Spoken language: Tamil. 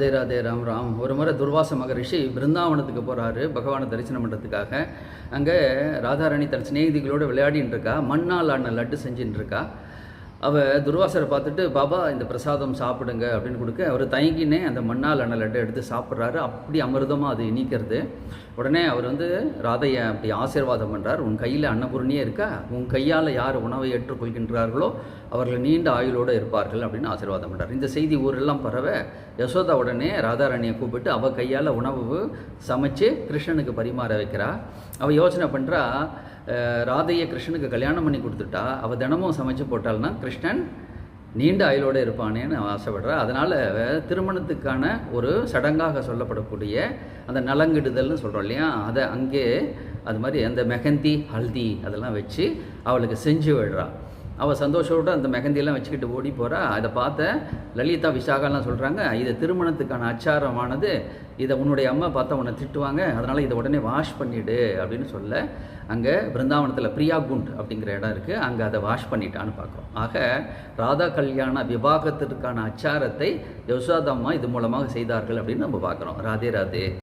ராதே ராதே ராம் ராம். ஒரு முறை துர்வாச மகரிஷி பிருந்தாவனத்துக்கு போகிறாரு பகவானை தரிசனம் பண்ணுறதுக்காக அங்கே ராதாராணி தன் சிநேகிதிகளோடு விளையாடின்னு இருக்கா மண்ணால் ஆன லட்டு செஞ்சுட்டு இருக்கா. அவள் துர்வாசரை பார்த்துட்டு பாபா இந்த பிரசாதம் சாப்பிடுங்க அப்படின்னு கொடுக்க அவர் தயங்கினே அந்த மண்ணால் ஆன லட்டு எடுத்து சாப்பிட்றாரு. அப்படி அமிர்தமாக அது இனிக்கிறது. உடனே அவர் வந்து ராதையை அப்படி ஆசீர்வாதம் பண்ணுறார் உன் கையில் அன்னபூரணியே இருக்கா? உன் கையால் யார் உணவை ஏற்றுக்கொள்கின்றார்களோ அவர்கள் நீண்ட ஆயுளோடு இருப்பார்கள் அப்படின்னு ஆசீர்வாதம் பண்ணுறார் இந்த செய்தி ஊரெல்லாம் பரவ யசோதா உடனே ராதாராணியை கூப்பிட்டு அவள் கையால் உணவு சமைச்சு கிருஷ்ணனுக்கு பரிமாற வைக்கிறா. அவள் யோசனை பண்ணுறா ராதையை கிருஷ்ணனுக்கு கல்யாணம் பண்ணி கொடுத்துட்டா அவள் தினமும் சமைச்சு போட்டாள்னா கிருஷ்ணன் நீண்ட ஆயுளோடு இருப்பானேன்னு ஆசைப்படுறா. அதனால் திருமணத்துக்கான ஒரு சடங்காக சொல்லப்படக்கூடிய அந்த நலங்கிடுதல்னு சொல்கிறோம் இல்லையா? அதை அங்கே அது மாதிரி அந்த மெஹந்தி ஹல்தி அதெல்லாம் வச்சு அவளுக்கு செஞ்சு விடுறாள் அவள் சந்தோஷத்தோடு அந்த மெகந்தியெல்லாம் வச்சுக்கிட்டு ஓடி போகிறா அதை பார்த்த லலிதா விசாகாலாம் சொல்கிறாங்க இது திருமணத்துக்கான அச்சாரமானது. இதை உன்னுடைய அம்மா பார்த்தா உன்னை திட்டுவாங்க. அதனால் இதை உடனே வாஷ் பண்ணிவிடு அப்படின்னு சொல்ல அங்கே பிருந்தாவனத்தில் பிரியா குண்ட் அப்படிங்கிற இடம் இருக்குது அங்கே அதை வாஷ் பண்ணிட்டான்னு பார்க்குறோம். ஆக ராதா கல்யாண விவாகத்திற்கான அச்சாரத்தை யசோதம்மா இது மூலமாக செய்தார்கள் அப்படின்னு நம்ம பார்க்குறோம். ராதே ராதே.